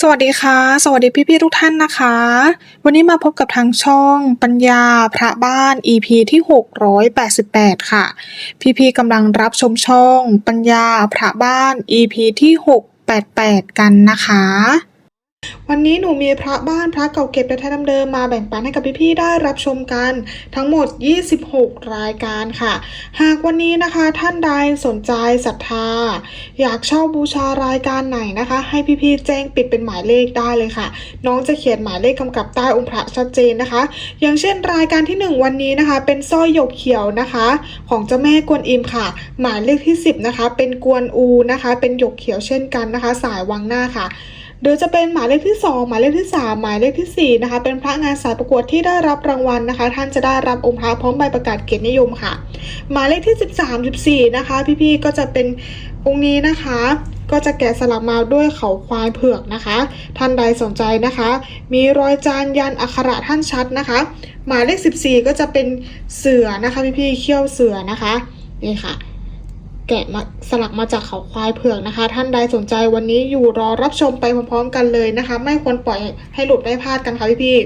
สวัสดีค่ะ สวัสดีพี่ๆทุกท่านนะคะ วันนี้มาพบกับทางช่องปัญญาพระบ้าน EP ที่ 688 ค่ะ พี่ๆกำลังรับชมช่องปัญญาพระบ้าน EP ที่ 688 กันนะคะ วันนี้หนูมีพระบ้านพระเก่าเก็บและแท้เดิมมาแบ่งปันให้กับพี่ๆได้รับชมกันทั้งหมด 26 รายการค่ะ หากวันนี้นะคะท่านใดสนใจศรัทธา อยากเช่าบูชารายการไหนนะคะ ให้พี่ๆแจ้งปิดเป็นหมายเลขได้เลยค่ะ น้องจะเขียนหมายเลขกำกับใต้องค์พระชัดเจนนะคะ อย่างเช่นรายการที่ 1 วันนี้นะคะ เป็นสร้อยหยกเขียวนะคะ ของเจ้าแม่กวนอิมค่ะ หมายเลขที่ 10นะคะเป็นกวนอูนะคะ เป็นหยกเขียวเช่นกันนะคะ สายวังหน้าค่ะ หรือจะเป็นหมายเลขที่ 2 หมายเลขที่ 3 หมายเลขทีสี่ 4 นะคะ เป็นพระงานสายประกวดที่ได้รับรางวัลนะคะ ท่านจะได้รับองค์พระพร้อมใบประกาศเกียรตินิยมค่ะ หมายเลขที่ 13 14 นะคะ พี่ๆก็จะเป็นองค์นี้นะคะก็จะแกะสลักมาด้วยเขาควายเผือกนะคะ ท่านใดสนใจนะคะ มีรอยจานยันอักขระท่านชัดนะคะ หมายเลข 14 ก็จะเป็นเสือนะคะพี่ๆเขี้ยวเสือนะคะนี่ค่ะ แกะมาสลักมาจากเขาควายเผือกนะคะ ท่านใดสนใจวันนี้อยู่รอรับชมไปพร้อมๆกันเลยนะคะ ไม่ควรปล่อยให้หลุดได้พลาดกันค่ะพี่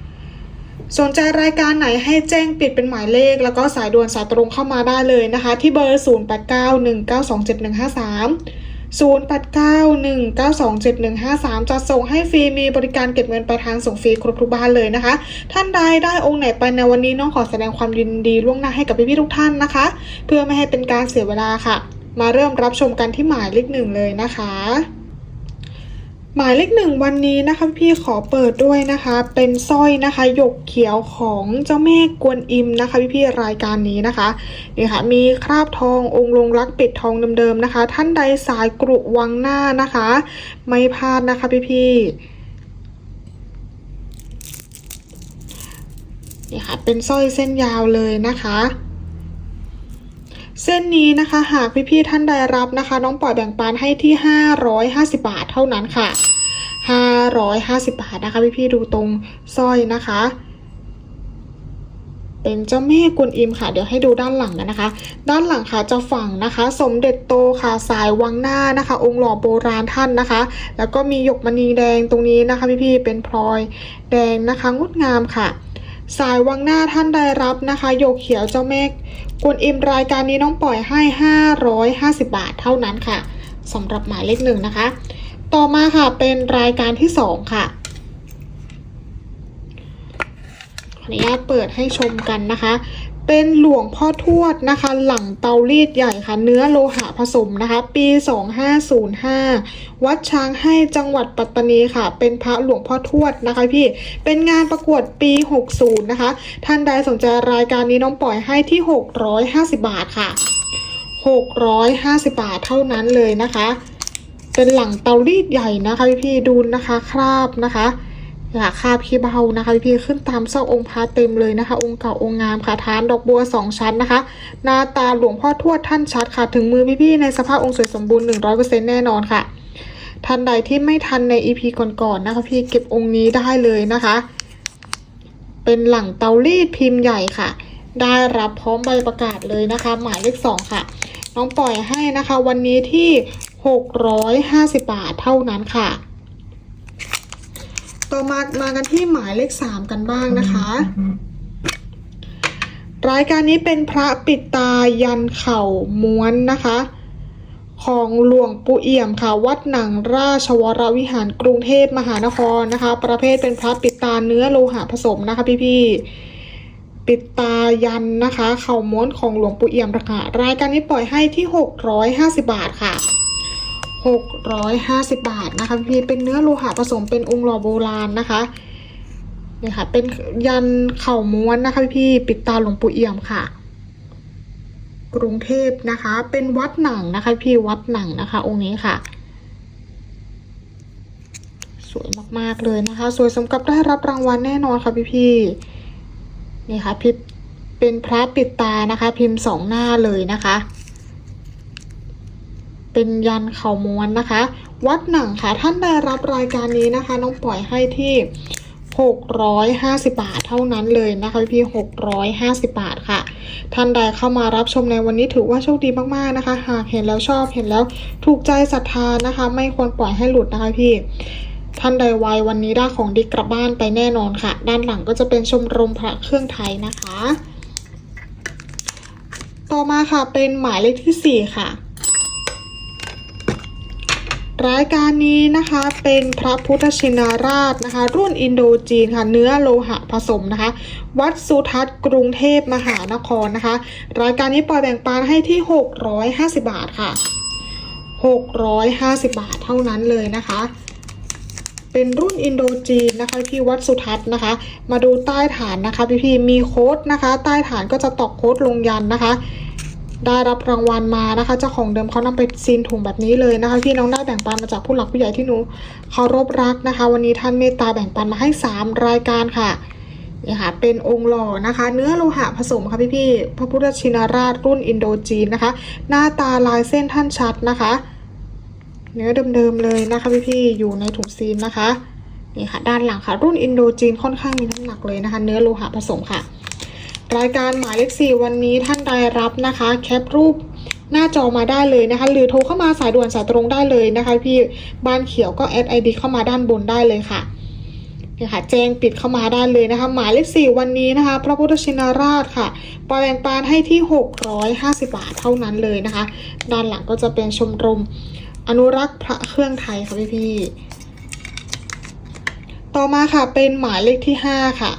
ๆสนใจรายการไหนให้แจ้งปิดเป็นหมายเลข แล้วก็สายด่วนสายตรงเข้ามาได้เลยนะคะ ที่เบอร์ 0891927153 0891927153จะส่งให้ฟรีมีบริการเก็บเงินปลายทางส่งฟรีครบทุกบ้านเลยนะคะ ท่านใดได้องค์ไหนไปในวันนี้น้องขอแสดงความยินดีล่วงหน้าให้กับพี่ๆทุกท่านนะคะ เพื่อไม่ให้เป็นการเสียเวลาค่ะ มาเริ่มรับชมกันที่หมายเลขหนึ่งเลยนะคะ หมายเลขหนึ่งวันนี้นะคะพี่ขอเปิดด้วยนะคะ เป็นสร้อยนะคะหยกเขียวของเจ้าแม่กวนอิมนะคะ พี่พี่รายการนี้นะคะนี่ค่ะมีคราบทององค์ลงรักปิดทองเดิมๆนะคะ ท่านใดสายกรุวังหน้านะคะ ไม่พลาดนะคะพี่พี่นี่ค่ะเป็นสร้อยเส้นยาวเลยนะคะ เส้นนี้นะคะหากพี่ๆท่านใดรับนะคะ น้องปล่อยแบ่งปันให้ที่ 550 บาทเท่านั้นค่ะ 550 บาทนะคะ พี่ๆดูตรงสร้อยนะคะ เป็นเจ้าแม่กุนอิมค่ะ เดี๋ยวให้ดูด้านหลังกันนะคะ ด้านหลังค่ะจะฝั่งนะคะ สมเด็จโตค่ะสายวังหน้านะคะ องค์หล่อโบราณท่านนะคะ แล้วก็มีหยกมณีแดงตรงนี้นะคะ พี่ๆเป็นพลอยแดงนะคะงดงามค่ะสายวังหน้าท่านใดรับนะคะโยกเขียวเจ้าเมฆ กวนอิมรายการนี้น้องปล่อยให้ 550 บาทเท่านั้นค่ะสำหรับหมายเลขหนึ่งนะคะ ต่อมาค่ะเป็นรายการที่2ค่ะขออนุญาตเปิดให้ชมกันนะคะ เป็นหลวงพ่อทวดนะคะ หลังเตารีดใหญ่ค่ะ เนื้อโลหะผสมนะคะ ปี 2505 วัดช้างให้จังหวัดปัตตานีค่ะ เป็นพระหลวงพ่อทวดนะคะพี่เป็นงานประกวดปี 60 นะคะ ท่านใดสนใจรายการนี้น้องปล่อยให้ที่ 650 บาทค่ะ 650 บาทเท่านั้นเลยนะคะ เป็นหลังเตารีดใหญ่นะคะพี่ดูนะคะคราบนะคะ อยาคาบขี้เบานะคะพี่ขึ้นตามซอกองค์พระเต็มเลยนะคะ องค์เก่าองค์งามค่ะฐานดอกบัวสองชั้นนะคะหน้าตาหลวงพ่อทวดท่านชัดค่ะ ถึงมือพี่พี่ๆในสภาพองค์สวยสมบูรณ์ 100%แน่นอนค่ะท่านใดที่ไม่ทันใน EP ก่อนๆนะคะ พี่เก็บองค์นี้ได้เลยนะคะ เป็นหลังเตารีดพิมพ์ใหญ่ค่ะ ได้รับพร้อมใบประกาศเลยนะคะ หมายเลขสองค่ะ น้องปล่อยให้นะคะ วันนี้ที่ 650 บาทเท่านั้นค่ะ ต่อมามากันที่หมายเลขสามกันบ้างนะคะ รายการนี้เป็นพระปิดตายันเข่าม้วนนะคะ ของหลวงปู่เอี่ยมค่ะ วัดหนังราชวรวิหารกรุงเทพมหานครนะคะ ประเภทเป็นพระปิดตาเนื้อโลหะผสมนะคะพี่ๆปิดตายันนะคะ เข่าม้วนของหลวงปู่เอี่ยมราคารายการนี้ปล่อยให้ที่ 650 บาทค่ะ 650 บาทนะคะพี่เป็นเนื้อโลหะผสมเป็นองค์หล่อโบราณนะคะเนี่ยค่ะ เป็นยันเข่าม้วนนะคะพี่ปิดตาหลวงปู่เอี่ยมค่ะ กรุงเทพนะคะ เป็นวัดหนังนะคะพี่วัดหนังนะคะ องค์นี้ค่ะ สวยมากๆเลยนะคะ สวยสมกับได้รับรางวัลแน่นอนค่ะพี่พี่นี่ค่ะพิเป็นพระปิดตานะคะ พิมพ์สองหน้าเลยนะคะ เป็นยันเข่าม้วนนะคะ วัดหนังค่ะท่านได้รับรายการนี้นะคะ น้องปล่อยให้ที่ 650 บาทเท่านั้นเลยนะคะพี่650 บาทค่ะ ท่านใดเข้ามารับชมในวันนี้ถือว่าโชคดีมากๆนะคะ หากเห็นแล้วชอบเห็นแล้วถูกใจศรัทธานะคะ ไม่ควรปล่อยให้หลุดนะคะพี่ท่านใดไววันนี้ได้ของดีกลับบ้านไปแน่นอนค่ะ ด้านหลังก็จะเป็นชมรมพระเครื่องไทยนะคะ ต่อมาค่ะเป็นหมายเลขที่ 4 ค่ะ รายการนี้นะคะเป็นพระพุทธชินราชนะคะ รุ่นอินโดจีนค่ะ เนื้อโลหะผสมนะคะ วัดสุทัศน์กรุงเทพมหานครนะคะ รายการนี้ปล่อยแบ่งปันให้ที่ 650 บาทค่ะ 650 บาทเท่านั้นเลยนะคะ เป็นรุ่นอินโดจีนนะคะพี่วัดสุทัศน์นะคะ มาดูใต้ฐานนะคะพี่พี่มีโค้ดนะคะ ใต้ฐานก็จะตอกโค้ดลงยันนะคะ ได้รับรางวัลมานะคะเจ้าของเดิมเขานำไปซีนถุงแบบนี้เลยนะคะพี่น้องได้แบ่งปันมาจากผู้หลักผู้ใหญ่ที่หนูเคารพรักนะคะ วันนี้ท่านเมตตาแบ่งปันมาให้ 3 รายการค่ะนี่ค่ะเป็นองค์หล่อนะคะ เนื้อโลหะผสมค่ะพี่พี่พระพุทธชินราชรุ่นอินโดจีนนะคะ หน้าตาลายเส้นท่านชัดนะคะ เนื้อเดิมๆเลยนะคะพี่ๆอยู่ในถุงซีนนะคะนี่ค่ะด้านหลังค่ะ รุ่นอินโดจีนค่อนข้างมีน้ำหนักเลยนะคะ เนื้อโลหะผสมค่ะ รายการหมายเลขสี่วันนี้ท่านใดรับนะคะ แคปรูปหน้าจอมาได้เลยนะคะ หรือโทรเข้ามาสายด่วนสายตรงได้เลยนะคะ พี่บ้านเขียวก็แอดไอดีเข้ามาด้านบนได้เลยค่ะเนี่ยค่ะแจ้งปิดเข้ามาได้เลยนะคะ หมายเลขสี่วันนี้นะคะ พระพุทธชินราชค่ะปล่อยแบ่งปานให้ที่ 650 บาทเท่านั้นเลยนะคะ ด้านหลังก็จะเป็นชมรม อนุรักษ์พระเครื่องไทยค่ะพี่พี่ต่อมาค่ะเป็นหมายเลขที่ 5 ค่ะ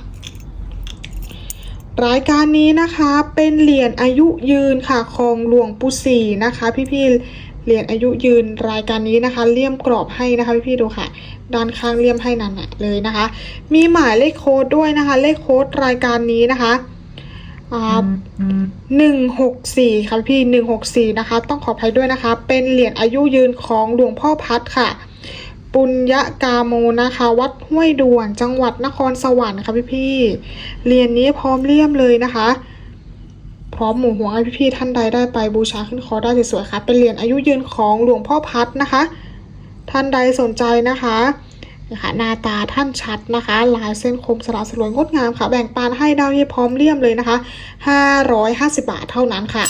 รายการนี้นะคะเป็นเหรียญอายุยืนค่ะของหลวงปู่ศรีนะคะ พี่ๆเหรียญอายุยืนรายการนี้นะคะเลี่ยมกรอบให้นะคะพี่ๆดูค่ะ ด้านข้างเลี่ยมให้นั่นน่ะเลยนะคะ มีหมายเลขโค้ดด้วยนะคะ เลขโค้ดรายการนี้นะคะอ่าหนึ่งหกสี่ค่ะพี่หนึ่งหกสี่นะคะ ต้องขออภัยด้วยนะคะ เป็นเหรียญอายุยืนของหลวงพ่อพัดค่ะ ปุญญกาโมนะคะ วัดห้วยด่วนจังหวัดนครสวรรค์ค่ะพี่พี่เหรียญนี้พร้อมเลี่ยมเลยนะคะ พร้อมหมู่หัวให้พี่ท่านใดได้ไปบูชาขึ้นคอได้สวยๆค่ะ เป็นเหรียญอายุยืนของหลวงพ่อพัดนะคะ ท่านใดสนใจนะคะนี่ค่ะหน้าตาท่านชัดนะคะ ลายเส้นคมสละสลวยงดงามค่ะ แบ่งปันให้ดาวเยพร้อมเลี่ยมเลยนะคะ 550 บาทเท่านั้นค่ะ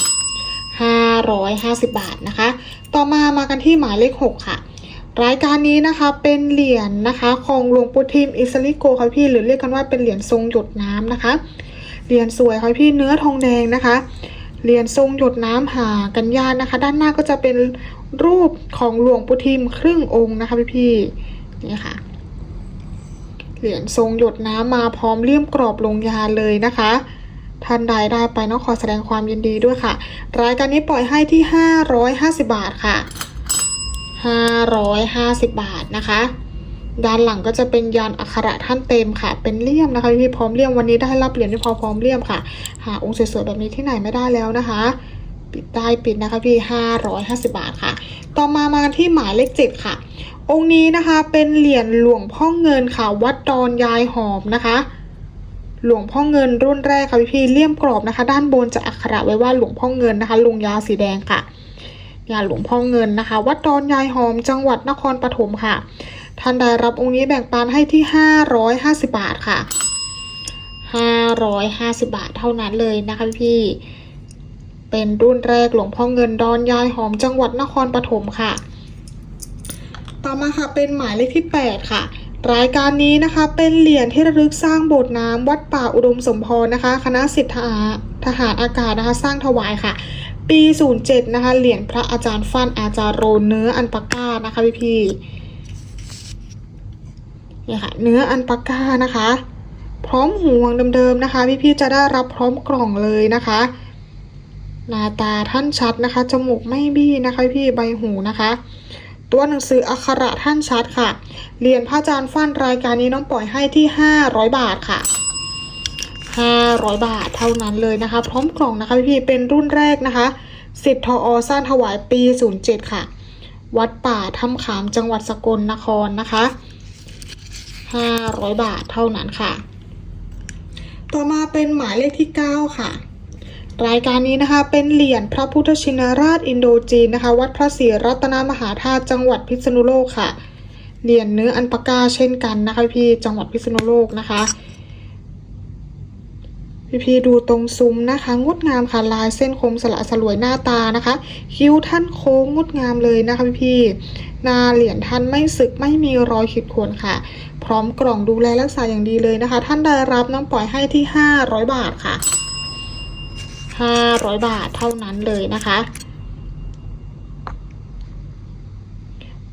550 บาทนะคะ ต่อมามากันที่หมายเลข 6 ค่ะ รายการนี้นะคะเป็นเหรียญนะคะของหลวงปู่ทิมอิสริโกค่ะพี่หรือเรียกกันว่าเป็นเหรียญทรงหยดน้ำนะคะ เหรียญสวยค่ะพี่เนื้อทองแดงนะคะ เหรียญทรงหยดน้ำหากันยากนะคะ ด้านหน้าก็จะเป็นรูปของหลวงปู่ทิมครึ่งองค์นะคะพี่พี่นี่ค่ะ เหรียญทรงหยดน้ำมาพร้อมเลี่ยมกรอบลงยาเลยนะคะท่านใดได้ไปน้องขอแสดงความยินดีด้วยค่ะ รายการนี้ปล่อยให้ที่ 550 บาทค่ะ 550 บาทนะคะ ด้านหลังก็จะเป็นยันอักขระท่านเต็มค่ะ เป็นเลี่ยมนะคะพี่พร้อมเลี่ยมวันนี้ได้รับเหรียญที่พอพร้อมเลี่ยมค่ะ หาองค์สวยๆแบบนี้ที่ไหนไม่ได้แล้วนะคะ ปิดได้ปิดนะคะพี่ 550 บาทค่ะ ต่อมามากันที่หมายเลขเจ็ดค่ะ องค์นี้นะคะเป็นเหรียญหลวงพ่อเงินค่ะ วัดดอนยายหอมนะคะหลวงพ่อเงินรุ่นแรกค่ะพี่พี่เลี่ยมกรอบนะคะ ด้านบนจะอักขระไว้ว่าหลวงพ่อเงินนะคะลงยาสีแดงค่ะ ยาหลวงพ่อเงินนะคะ วัดดอนยายหอมจังหวัดนครปฐมค่ะ ท่านใดรับองค์นี้แบ่งปันให้ที่ 550 บาทค่ะ 550 บาทเท่านั้นเลยนะคะพี่ เป็นรุ่นแรกหลวงพ่อเงินดอนยายหอมจังหวัดนครปฐมค่ะ ต่อมาค่ะเป็นหมายเลขที่ 8 ค่ะรายการนี้นะคะเป็นเหรียญที่ระลึกสร้างโบสถ์น้ำวัดป่าอุดมสมพรนะคะ คณะสิทธาทหารอากาศนะคะสร้างถวายค่ะ ปี 07 นะคะ เหรียญพระอาจารย์ฟันอาจารย์โรเนื้ออันปาก้านะคะพี่พี่เนี่ยค่ะเนื้ออันปาก้านะคะ พร้อมห่วงเดิมๆนะคะ พี่ๆจะได้รับพร้อมกล่องเลยนะคะหน้าตาท่านชัดนะคะ จมูกไม่บี้นะคะพี่ใบหูนะคะ ตัวหนังสืออักขระท่านชัดค่ะเหรียญพระอาจารย์ฟั่นรายการนี้น้องปล่อยให้ที่ 500 บาทค่ะ 500 บาทเท่านั้นเลยนะคะ พร้อมกล่องนะคะพี่เป็นรุ่นแรกนะคะสิทธิ์ทอสร้างถวายปี 07 ค่ะ วัดป่าถ้ำขามจังหวัดสกลนครนะคะ 500 บาทเท่านั้นค่ะ ต่อมาเป็นหมายเลขที่ 9 ค่ะ รายการนี้นะคะเป็นเหรียญพระพุทธชินราชอินโดจีนนะคะ วัดพระศรีรัตนมหาธาตุจังหวัดพิษณุโลกค่ะ เหรียญเนื้ออันปากาเช่นกันนะคะพี่จังหวัดพิษณุโลกนะคะ พี่พีดูตรงซุ้มนะคะ งดงามค่ะลายเส้นคมสละสลวยหน้าตานะคะ คิ้วท่านโค้งงดงามเลยนะคะพี่พีหนาเหรียญท่านไม่สึกไม่มีรอยขีดข่วนค่ะ พร้อมกล่องดูแลรักษาอย่างดีเลยนะคะ ท่านได้รับน้องปล่อยให้ที่ 500 บาทค่ะ 500 บาทเท่านั้นเลยนะคะ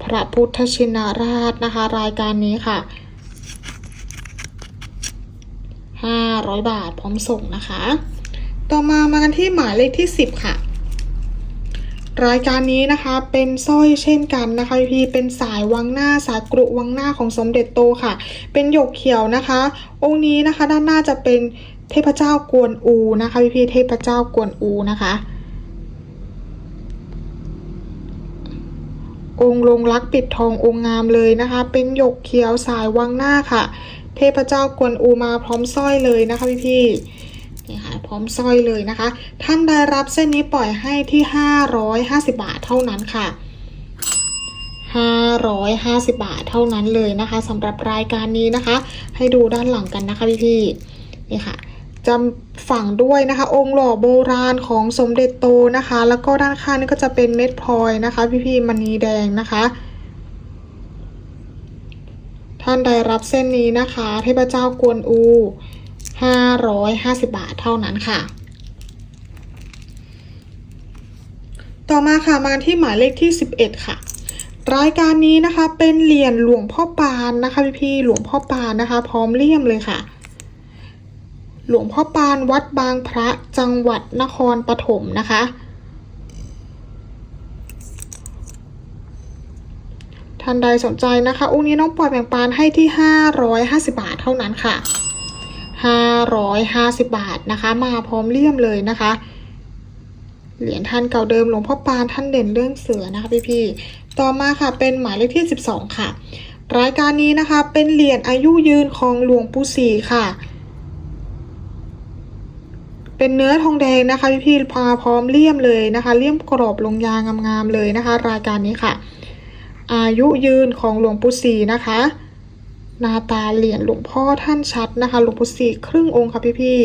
พระพุทธชินราชนะคะ รายการนี้ค่ะ 500 บาทพร้อมส่งนะคะ ต่อมามากันที่หมายเลขที่ 10 ค่ะ รายการนี้นะคะเป็นสร้อยเช่นกันนะคะพี่เป็นสายวังหน้าสายกรุวังหน้าของสมเด็จโตค่ะ เป็นหยกเขียวนะคะ องค์นี้นะคะด้านหน้าจะเป็นเทพเจ้ากวนอูนะคะพี่ๆเทพเจ้ากวนอูนะคะ องค์ลงรักปิดทององค์งามเลยนะคะ เป็นหยกเขียวสายวังหน้าค่ะ เทพเจ้ากวนอูมาพร้อมสร้อยเลยนะคะพี่พี่นี่ค่ะพร้อมสร้อยเลยนะคะ ท่านได้รับเส้นนี้ปล่อยให้ที่ 550 บาทเท่านั้นค่ะ 550 บาทเท่านั้นเลยนะคะสำหรับรายการนี้นะคะ ให้ดูด้านหลังกันนะคะพี่พี่นี่ค่ะจำฝังด้วยนะคะ องค์หล่อโบราณของสมเด็จโตนะคะ แล้วก็ด้านข้างนี่ก็จะเป็นเม็ดพลอยนะคะ พี่พี่ๆมณีแดงนะคะ ท่านได้รับเส้นนี้นะคะเทพเจ้ากวนอู 550 บาทเท่านั้นค่ะ ต่อมาค่ะมาที่หมายเลขที่ 11 ค่ะ รายการนี้นะคะเป็นเหรียญหลวงพ่อปานนะคะพี่พี่ๆหลวงพ่อปานนะคะ พร้อมเลี่ยมเลยค่ะ หลวงพ่อปานวัดบางพระจังหวัดนครปฐมนะคะานใดสนใจนะคะองค์นี้น้องปล่อยแบ่งปันให้ที่ 550 บาทเท่านั้นค่ะ 550 บาทนะคะ มาพร้อมเลี่ยมเลยนะคะ เหรียญท่านเก่าเดิมหลวงพ่อปานท่านเด่นเรื่องเสือนะคะพี่ๆต่อมาค่ะเป็นหมายเลขที่ 12 ค่ะ รายการนี้นะคะเป็นเหรียญอายุยืนของหลวงปู่ศรีค่ะ เป็นเนื้อทองแดงนะคะพี่ๆพาพร้อมเลี่ยมเลยนะคะ เลี่ยมกรอบลงยางงามๆเลยนะคะ รายการนี้ค่ะ อายุยืนของหลวงปู่ศรีนะคะ หน้าตาเหรียญหลวงพ่อท่านชัดนะคะ หลวงปู่ศรีครึ่งองค์ค่ะพี่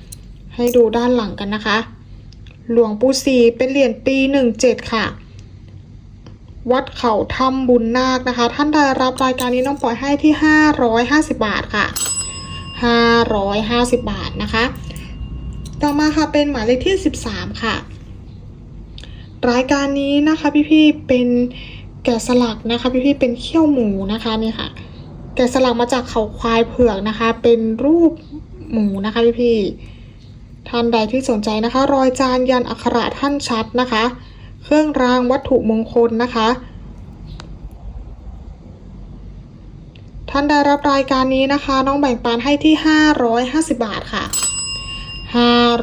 ๆให้ดูด้านหลังกันนะคะ หลวงปู่ศรีเป็นเหรียญปีหนึ่งเจ็ดค่ะ วัดเขาถ้ำบุญนาคนะคะ ท่านได้รับรายการนี้น้องปล่อยให้ที่550บาทค่ะ550บาทนะคะ ต่อมาค่ะเป็นหมายเลขที่13ค่ะ รายการนี้นะคะพี่ๆเป็น แกะสลักนะคะพี่ๆเป็นเขี้ยวหมูนะคะนี่ค่ะ แกะสลักมาจากเขาควายเผือกนะคะ เป็นรูปหมูนะคะพี่ๆท่านใดที่สนใจนะคะ รอยจานยันอักขระท่านชัดนะคะ เครื่องรางวัตถุมงคลนะคะ ท่านได้รับรายการนี้นะคะ น้องแบ่งปันให้ที่ 550 บาทค่ะ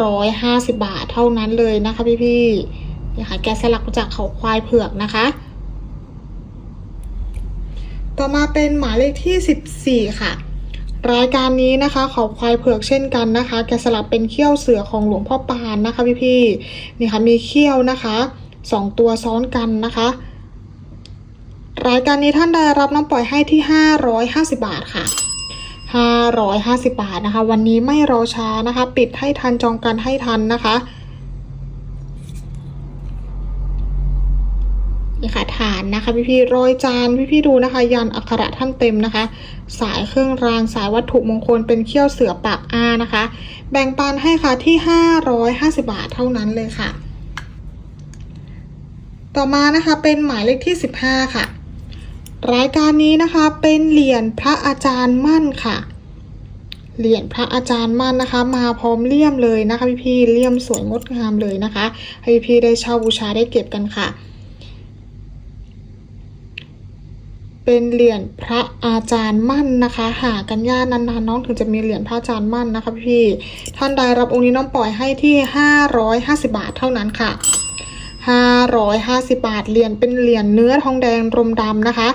550 บาทเท่านั้นเลยนะคะพี่ๆนี่ค่ะแกะสลักมาจากเขาควายเผือกนะคะ ต่อมาเป็นหมายเลขที่ 14 ค่ะ รายการนี้นะคะเขาควายเผือกเช่นกันนะคะ แกสลักเป็นเขี้ยวเสือของหลวงพ่อปานนะคะพี่ๆนี่ค่ะมีเขี้ยวนะคะสองตัวซ้อนกันนะคะ รายการนี้ท่านได้รับน้ำปล่อยให้ที่ 550 บาทค่ะ550 บาทนะคะ วันนี้ไม่รอช้านะคะ ปิดให้ทันจองกันให้ทันนะคะ นี่ค่ะฐานนะคะ พี่พี่ๆรอยจานพี่พี่ๆดูนะคะ ยันอักขระท่านเต็มนะคะ สายเครื่องรางสายวัตถุมงคลเป็นเขี้ยวเสือปากอานะคะ แบ่งปันให้ค่ะที่ 550 บาทเท่านั้นเลยค่ะ ต่อมานะคะเป็นหมายเลขที่ 15 ค่ะ รายการนี้นะคะเป็นเหรียญพระอาจารย์มั่นค่ะเหรียญพระอาจารย์มั่นนะคะ มาพร้อมเลี่ยมเลยนะคะพี่พี่ๆเลี่ยมสวยงดงามเลยนะคะ ให้พี่พี่ๆได้เช่าบูชาได้เก็บกันค่ะ เป็นเหรียญพระอาจารย์มั่นนะคะ หากันยากนานๆน้องถึงจะมีเหรียญพระอาจารย์มั่นนะคะพี่ท่านใดรับองค์นี้น้องปล่อยให้ที่ 550 บาทเท่านั้นค่ะ 550 บาทเหรียญเป็นเหรียญเนื้อทองแดงรมดำนะคะ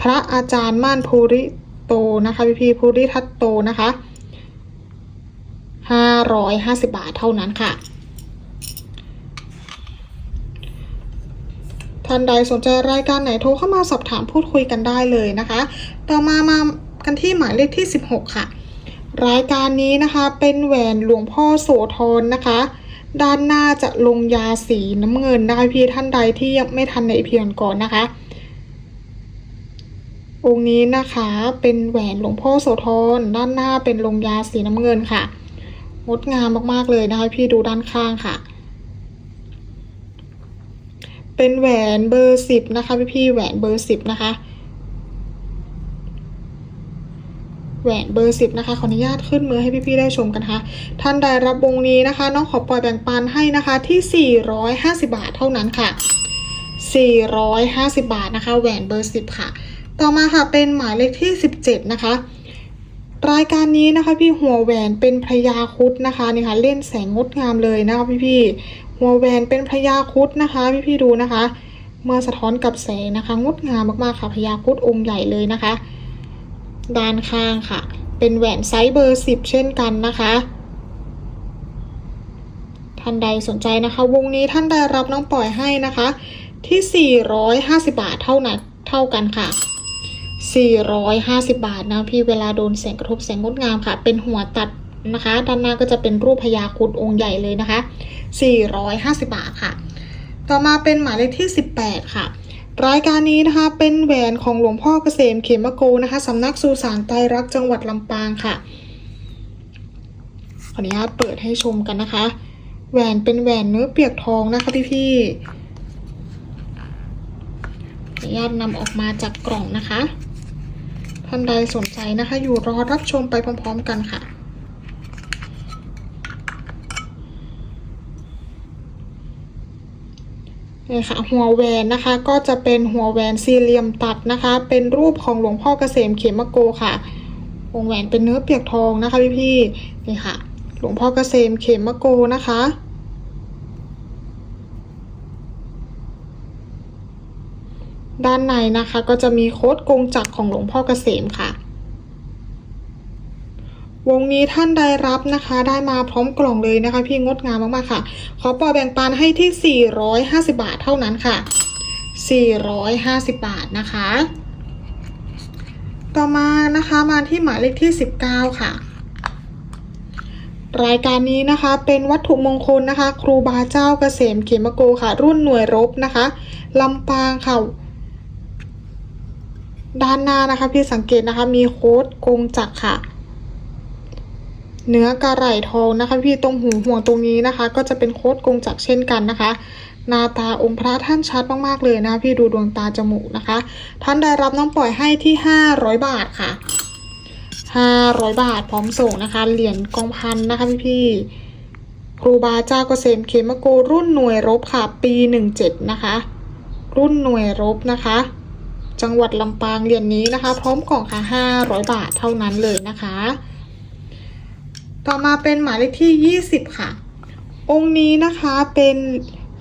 พระอาจารย์มั่นภูริโตนะคะพี่พี่ภูริทัตโตนะคะ 550 บาทเท่านั้นค่ะ ท่านใดสนใจรายการไหนโทรเข้ามาสอบถามพูดคุยกันได้เลยนะคะ ต่อมามากันที่หมายเลขที่ 16 ค่ะ รายการนี้นะคะเป็นแหวนหลวงพ่อโสธรนะคะ ด้านหน้าจะลงยาสีน้ำเงินนะคะพี่ท่านใดที่ยังไม่ทันในเพียงก่อนนะคะ องค์นี้นะคะเป็นแหวนหลวงพ่อโสธรด้านหน้าเป็นลงยาสีน้ำเงินค่ะงดงามมากๆเลยนะคะพี่ดูด้านข้างค่ะ เป็นแหวนเบอร์สิบนะคะพี่พี่แหวนเบอร์สิบนะคะ แหวนเบอร์สิบนะคะขออนุญาตขึ้นมือให้พี่ๆได้ชมกันค่ะท่านใดรับวงนี้นะคะ น้องขอปล่อยแบ่งปันให้นะคะที่ 450 บาทเท่านั้นค่ะ 450 บาทนะคะ แหวนเบอร์10ค่ะ ต่อมาค่ะเป็นหมายเลขที่ 17 นะคะ รายการนี้นะคะพี่หัวแหวนเป็นพระยาคุดนะคะนี่ค่ะเล่นแสงงดงามเลยนะคะพี่พี่หัวแหวนเป็นพระยาคุดนะคะพี่พี่ดูนะคะ เมื่อสะท้อนกับแสงนะคะงดงามมากๆค่ะพระยาคุดองค์ใหญ่เลยนะคะ ด้านข้างค่ะ เป็นแหวนไซส์เบอร์10เช่นกันนะคะท่านใดสนใจนะคะ วงนี้ท่านใดรับน้องปล่อยให้นะคะ ที่ 450 บาทเท่านั้นเท่ากันค่ะ 450 บาทนะพี่เวลาโดนแสงกระทบแสงงดงามค่ะ เป็นหัวตัดนะคะ ด้านหน้าก็จะเป็นรูปพญาครุดองค์ใหญ่เลยนะคะ 450 บาทค่ะ ต่อมาเป็นหมายเลขที่ 18 ค่ะ รายการนี้นะคะเป็นแหวนของหลวงพ่อเกษมเขมโกนะคะสำนักสุสานไตรรักจังหวัดลำปางค่ะขออนุญาตเปิดให้ชมกันนะคะ แหวนเป็นแหวนเนื้อเปียกทองนะคะพี่พี่ๆขออนุญาตนำออกมาจากกล่องนะคะ ท่านใดสนใจนะคะ อยู่รอรับชมไปพร้อม ๆ กันค่ะ นี่ค่ะ หัวแหวนนะคะ ก็จะเป็นหัวแหวนสี่เหลี่ยมตัดนะคะ เป็นรูปของหลวงพ่อเกษมเขมโกค่ะ วงแหวนเป็นเนื้อเปียกทองนะคะพี่พี่ๆนี่ค่ะ หลวงพ่อเกษมเขมโกนะคะ ด้านในนะคะก็จะมีโค้ดกงจักรของหลวงพ่อเกษมค่ะ วงนี้ท่านใดรับนะคะได้มาพร้อมกล่องเลยนะคะ พี่งดงามมากๆค่ะ ขอปอแบ่งปันให้ที่ 450 บาทเท่านั้นค่ะ 450 บาทนะคะ ต่อมานะคะมาที่หมายเลขที่ 19 ค่ะรายการนี้นะคะเป็นวัตถุมงคลนะคะ ครูบาเจ้าเกษมเขมโกค่ะ รุ่นหน่วยรบนะคะลำปางค่ะ ด้านหน้านะคะพี่สังเกตนะคะมีโค้ดกงจักค่ะ เนื้อกระไหล่ทองนะคะ พี่ตรงหูห่วงตรงนี้นะคะ ก็จะเป็นโค้ดกงจักเช่นกันนะคะหน้าตาองค์พระท่านชัดมากๆเลยนะพี่ดูดวงตาจมูกนะคะ ท่านได้รับน้องปล่อยให้ที่ 500 บาทค่ะ500 บาทพร้อมส่งนะคะ เหรียญกองพันนะคะพี่พี่ครูบาเจ้าเกษมเขมโกรุ่นหน่วยรบค่ะ ปี 17 นะคะ รุ่นหน่วยรบนะคะ จังหวัดลำปางเหรียญนี้นะคะ พร้อมกล่องค่ะ 500 บาทเท่านั้นเลยนะคะ ต่อมาเป็นหมายเลขที่ 20 ค่ะ องค์นี้นะคะเป็น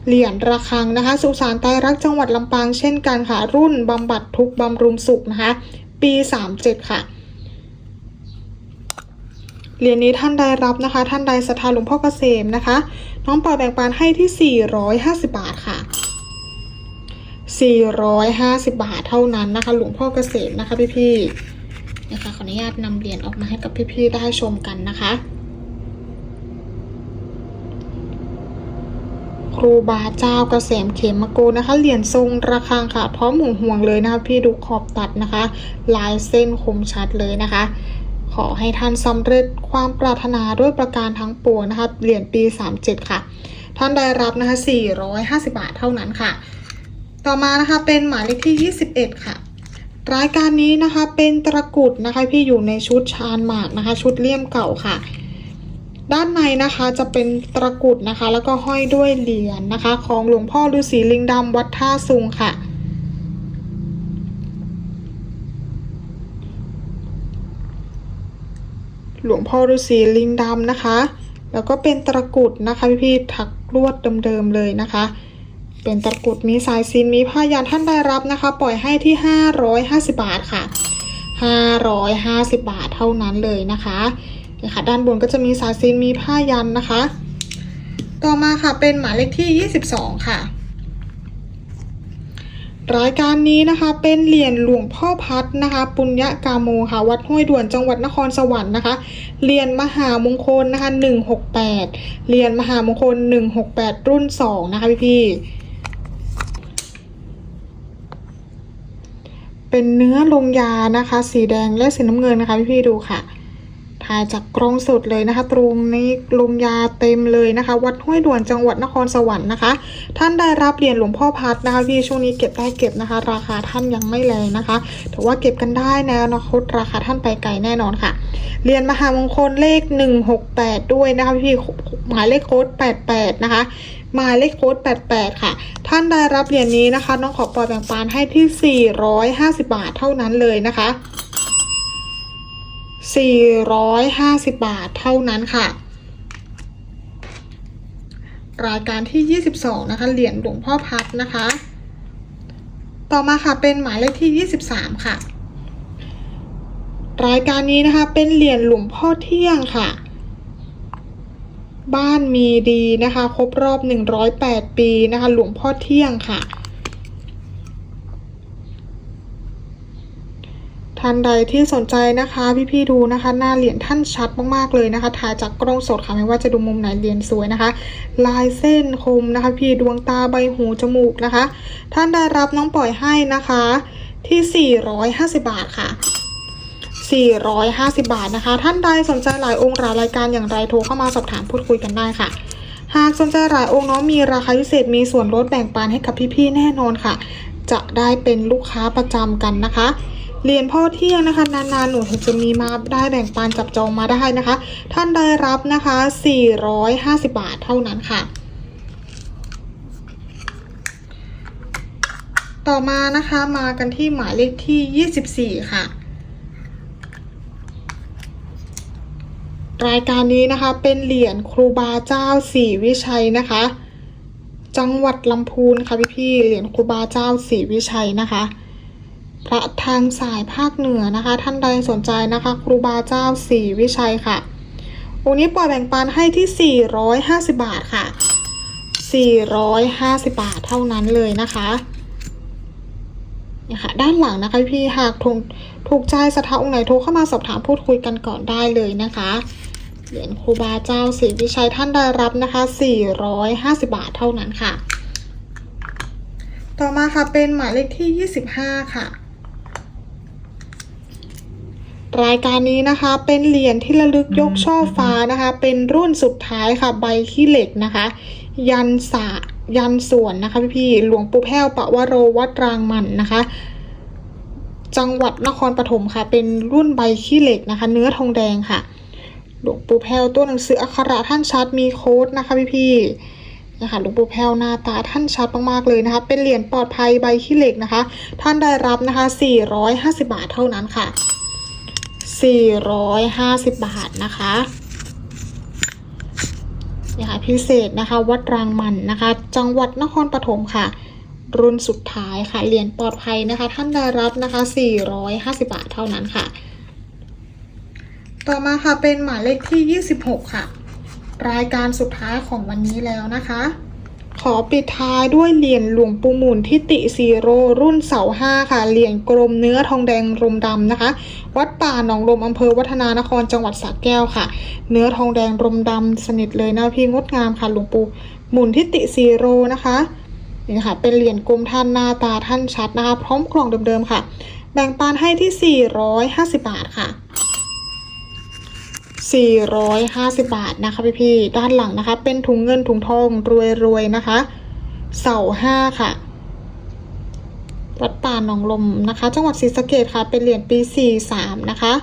เหรียญระฆังนะคะสุสานไตรรักจังหวัดลำปางเช่นกันค่ะ รุ่นบำบัดทุกบำรุงสุขนะคะ ปี 37 ค่ะเหรียญนี้ท่านใดรับนะคะ ท่านใดศรัทธาหลวงพ่อเกษมนะคะ น้องปอยแบ่งปันให้ที่ 450 บาทค่ะ 450 บาทเท่านั้นนะคะ หลวงพ่อเกษมนะคะพี่ๆนะคะขออนุญาตนำเหรียญออกมาให้กับพี่ๆได้ชมกันนะคะ ครูบาเจ้าเกษมเขมโกนะคะ เหรียญทรงระฆังค่ะ พร้อมห่วงเลยนะคะพี่ดูขอบตัดนะคะ ลายเส้นคมชัดเลยนะคะขอให้ท่านสำเร็จความปรารถนาด้วยประการทั้งปวงนะคะ เหรียญปี 37 ค่ะ ท่านได้รับนะคะ 450 บาทเท่านั้นค่ะ ต่อมานะคะเป็นหมายเลขที่ 21 ค่ะ รายการนี้นะคะเป็นตะกุดนะคะพี่อยู่ในชุดชานหมากนะคะ ชุดเลี่ยมเก่าค่ะ ด้านในนะคะจะเป็นตะกุดนะคะ แล้วก็ห้อยด้วยเหรียญนะคะ ของหลวงพ่อฤาษีลิงดำวัดท่าซุงค่ะหลวงพ่อฤาษีลิงดำนะคะ แล้วก็เป็นตะกุดนะคะพี่ๆถักลวดเดิมๆเลยนะคะ เป็นตะกรุดมีสายซินมีผ้ายันท่านได้รับนะคะ ปล่อยให้ที่ 550 บาทค่ะ 550 บาทเท่านั้นเลยนะคะนี่ค่ะด้านบนก็จะมีสายซินมีผ้ายันนะคะ ต่อมาค่ะเป็นหมายเลขที่ 22 ค่ะ รายการนี้นะคะเป็นเหรียญหลวงพ่อพัดนะคะ ปุญญกาโมค่ะวัดห้วยด่วนจังหวัดนครสวรรค์นะคะเหรียญมหามงคลนะคะ168เหรียญมหามงคล 168 รุ่น 2 นะคะพี่พี่ เป็นเนื้อลงยานะคะ สีแดงและสีน้ำเงินนะคะพี่ๆดูค่ะาจากกล้องสุดเลยนะคะ ตรงนี้ลงยาเต็มเลยนะคะ วัดห้วยด่วนจังหวัดนครสวรรค์นะคะ ท่านได้รับเหรียญหลวงพ่อพัดนะคะพี่ช่วงนี้เก็บได้เก็บนะคะ ราคาท่านยังไม่แรงนะคะแต่ว่าเก็บกันได้ในอนาคตราคาท่านไปไกลแน่นอนค่ะเหรียญมหามงคลเลข 168 ด้วยนะคะพี่หมายเลขโค้ด88 นะคะหมายเลขโค้ด88 ค่ะ ท่านได้รับเหรียญนี้นะคะ น้องขอปล่อยแบ่งปันให้ที่ 450 บาทเท่านั้นเลยนะคะ 450 บาทเท่านั้นค่ะ รายการที่ 22 นะคะ เหรียญหลวงพ่อพัดนะคะ ต่อมาค่ะเป็นหมายเลขที่ 23 ค่ะ รายการนี้นะคะเป็นเหรียญหลวงพ่อเที่ยงค่ะ บ้านมีดีนะคะ ครบรอบ 108 ปีนะคะ หลวงพ่อเที่ยงค่ะ ท่านใดที่สนใจนะคะพี่ๆดูนะคะ หน้าเหรียญท่านชัดมากๆเลยนะคะถ่ายจากกล้องสดค่ะไม่ว่าจะดูมุมไหนเหรียญสวยนะคะ ลายเส้นคมนะคะ พี่ดวงตาใบหูจมูกนะคะ ท่านได้รับน้องปล่อยให้นะคะที่ 450 บาทค่ะ 450 บาทนะคะ ท่านใดสนใจหลายองค์หลายรายการอย่างไรโทรเข้ามาสอบถามพูดคุยกันได้ค่ะ หากสนใจหลายองค์น้องมีราคาพิเศษมีส่วนลดแบ่งปันให้กับพี่ๆแน่นอนค่ะ จะได้เป็นลูกค้าประจำกันนะคะ เหรียญพ่อเที่ยงนะคะ นานๆหนูจะมีมาได้แบ่งปันจับจองมาได้นะคะ ท่านได้รับนะคะ 450 บาทเท่านั้นค่ะ ต่อมานะคะมากันที่หมายเลขที่ 24 ค่ะรายการนี้นะคะเป็นเหรียญครูบาเจ้าศรีวิชัยนะคะ จังหวัดลำพูนค่ะพี่พี่ๆเหรียญครูบาเจ้าศรีวิชัยนะคะ พระทางสายภาคเหนือนะคะ ท่านใดสนใจนะคะ ครูบาเจ้าศรีวิชัยค่ะองค์นี้ปล่อยแบ่งปันให้ที่ 450 บาทค่ะ 450 บาทเท่านั้นเลยนะคะนี่ค่ะด้านหลังนะคะพี่หากถูกถูกใจสถาองค์ไหนโทรเข้ามาสอบถามพูดคุยกันก่อนได้เลยนะคะเหรียญครูบาเจ้าศรีวิชัยท่านได้รับนะคะ 450 บาทเท่านั้นค่ะ ต่อมาค่ะเป็นหมายเลขที่ 25 ค่ะ รายการนี้นะคะเป็นเหรียญที่ระลึกยกช่อฟ้านะคะ เป็นรุ่นสุดท้ายค่ะใบขี้เหล็กนะคะ ยันสายันส่วนนะคะพี่พี่หลวงปู่แพ้วปะวโรวัดรางมันนะคะ จังหวัดนครปฐมค่ะ เป็นรุ่นใบขี้เหล็กนะคะ เนื้อทองแดงค่ะ หลวงปู่แพ้วตัวหนังสืออักขระท่านชัดมีโค้ดนะคะพี่พี่นะคะหลวงปู่แพ้วหน้าตาท่านชัดมากๆเลยนะคะ เป็นเหรียญปลอดภัยใบขี้เหล็กนะคะ ท่านได้รับนะคะ 450 บาทเท่านั้นค่ะ 450 บาทนะคะยค่ะพิเศษนะคะ วัดรางมันนะคะ จังหวัดนครปฐมค่ะ รุ่นสุดท้ายค่ะเหรียญปลอดภัยนะคะ ท่านได้รับนะคะ 450 บาทเท่านั้นค่ะ ต่อมาค่ะเป็นหมายเลขที่ 26 ค่ะ รายการสุดท้ายของวันนี้แล้วนะคะ ขอปิดท้ายด้วยเหรียญหลวงปู่หมุนทิติซีโรรุ่นเสาห้าค่ะเหรียญกลมเนื้อทองแดงรมดำนะคะ วัดป่าหนองลมอำเภอวัฒนานครจังหวัดสระแก้วค่ะ เนื้อทองแดงรมดำสนิทเลยนะพี่งดงามค่ะหลวงปู่หมุนทิติซีโรนะคะนี่ค่ะเป็นเหรียญกลมท่านหน้าตาท่านชัดนะคะ พร้อมกล่องเดิมๆค่ะ แบ่งปันให้ที่ 450 บาทค่ะ 450 บาทนะคะพี่พี่ๆด้านหลังนะคะ เป็นถุงเงินถุงทองรวยๆนะคะ เสาห้าค่ะ วัดป่าหนองลมนะคะ จังหวัดศรีสะเกดค่ะ เป็นเหรียญปี 43 นะคะ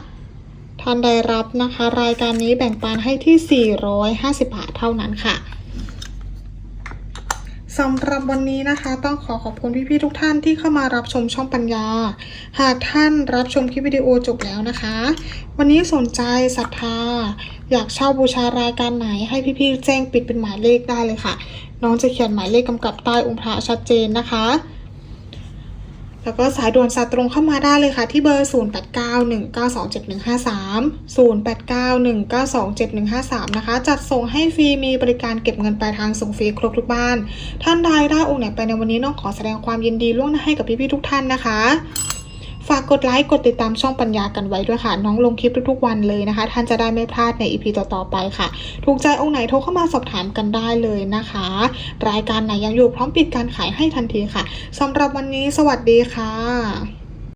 ท่านได้รับนะคะ รายการนี้แบ่งปันให้ที่ 450 บาทเท่านั้นค่ะ สำหรับวันนี้นะคะ ต้องขอขอบคุณพี่ๆทุกท่านที่เข้ามารับชมช่องปัญญา หากท่านรับชมคลิปวิดีโอจบแล้วนะคะ วันนี้สนใจศรัทธา อยากเช่าบูชารายการไหนให้พี่ๆแจ้งปิดเป็นหมายเลขได้เลยค่ะ น้องจะเขียนหมายเลขกำกับใต้องค์พระชัดเจนนะคะ แล้วก็สายด่วนสายตรงเข้ามาได้เลยค่ะ ที่เบอร์ 0891927153 0891927153 นะคะ จัดส่งให้ฟรีมีบริการเก็บเงินปลายทางส่งฟรีครบทุกบ้าน ท่านใดได้องค์ไหนไปในวันนี้น้องขอแสดงความยินดีล่วงหน้าให้กับพี่ๆทุกท่านนะคะ ฝากกดไลค์กดติดตามช่องปัญญากันไว้ด้วยค่ะ น้องลงคลิปทุกๆวันเลยนะคะ ท่านจะได้ไม่พลาดในอีพีต่อๆไปค่ะ ถูกใจองค์ไหนโทรเข้ามาสอบถามกันได้เลยนะคะ รายการไหนยังอยู่พร้อมปิดการขายให้ทันทีค่ะสำหรับวันนี้สวัสดีค่ะ